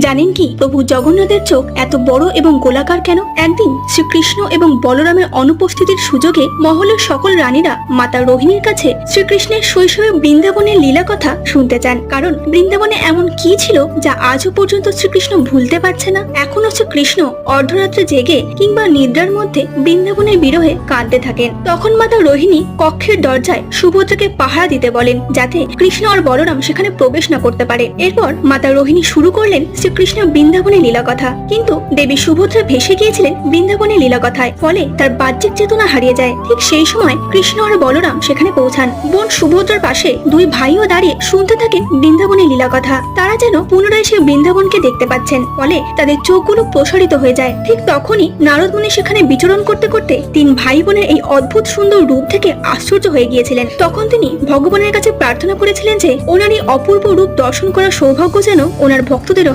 জানেন কি? প্রভু জগন্নাথের চোখ এত বড় এবং গোলাকার কেন? একদিন শ্রীকৃষ্ণ এবং বলরামের অনুপস্থিতির সুযোগে মহলের সকল রানীরা মাতা রোহিণীর কাছে শ্রীকৃষ্ণের শৈশবে বৃন্দাবনের লীলা কথা শুনতে চান। কারণ বৃন্দাবনে এমন কি ছিল যা আজও পর্যন্ত শ্রীকৃষ্ণ ভুলতে পারছে না? এখনও শ্রীকৃষ্ণ অর্ধরাত্রে জেগে কিংবা নিদ্রার মধ্যে বৃন্দাবনের বিরহে কাঁদতে থাকেন। তখন মাতা রোহিণী কক্ষের দরজায় সুভদ্রাকে পাহারা দিতে বলেন, যাতে কৃষ্ণ আর বলরাম সেখানে প্রবেশ না করতে পারে। এরপর মাতা রোহিণী শুরু করলেন শ্রীকৃষ্ণ বৃন্দাবনের লীলা কথা কিন্তু দেবী সুভদ্রা ভেসে গিয়েছিলেন বৃন্দাবনের লীলা কথায় ফলে তার বাহ্যিক চেতনা হারিয়ে যায়। ঠিক সেই সময় কৃষ্ণ আর বলরাম সেখানে পৌঁছান। বোন সুভদ্রার পাশে দুই ভাইও দাঁড়িয়ে শুনতে থাকেন বৃন্দাবনের লীলা কথা তারা যেন পুনরায় সে বৃন্দাবনকে দেখতে পাচ্ছেন। ফলে তাদের চোখগুলো প্রসারিত হয়ে যায়। ঠিক তখনই নারদ মুনি সেখানে বিচরণ করতে করতে তিন ভাই বোনের এই অদ্ভুত সুন্দর রূপ থেকে আশ্চর্য হয়ে গিয়েছিলেন। তখন তিনি ভগবানের কাছে প্রার্থনা করেছিলেন যে, ওনার এই অপূর্ব রূপ দর্শন করার সৌভাগ্য যেন ওনার ভক্তদেরও